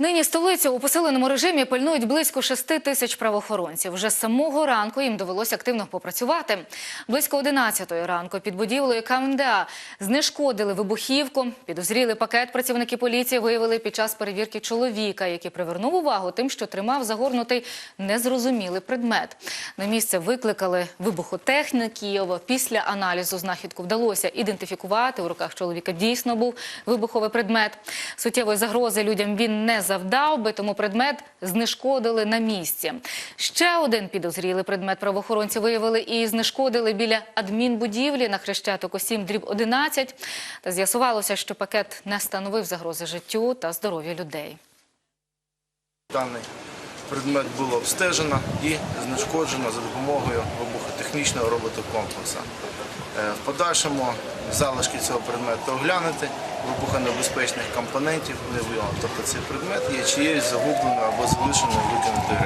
Нині столицю у посиленому режимі пильнують близько 6 тисяч правоохоронців. Вже з самого ранку їм довелося активно попрацювати. Близько 11 ранку під будівлею КМДА знешкодили вибухівку. Підозрілий пакет працівники поліції виявили під час перевірки чоловіка, який привернув увагу тим, що тримав загорнутий незрозумілий предмет. На місце викликали вибухотехніків. Після аналізу знахідку вдалося ідентифікувати. У руках чоловіка дійсно був вибуховий предмет. Суттєвої загрози людям він не завдав би, тому предмет знешкодили на місці. Ще один підозрілий предмет правоохоронці виявили і знешкодили біля адмінбудівлі на Хрещатику 7 дріб 11. Та з'ясувалося, що пакет не становив загрози життю та здоров'ю людей. Даний предмет було обстежено і знешкоджено за допомогою вибухотехнічного роботокомплексу. Е, В подальшому залишки цього предмету оглянути, вибухонебезпечних компонентів не виявлено. Тобто цей предмет є чиєюсь загубленою або залишеною викинутою.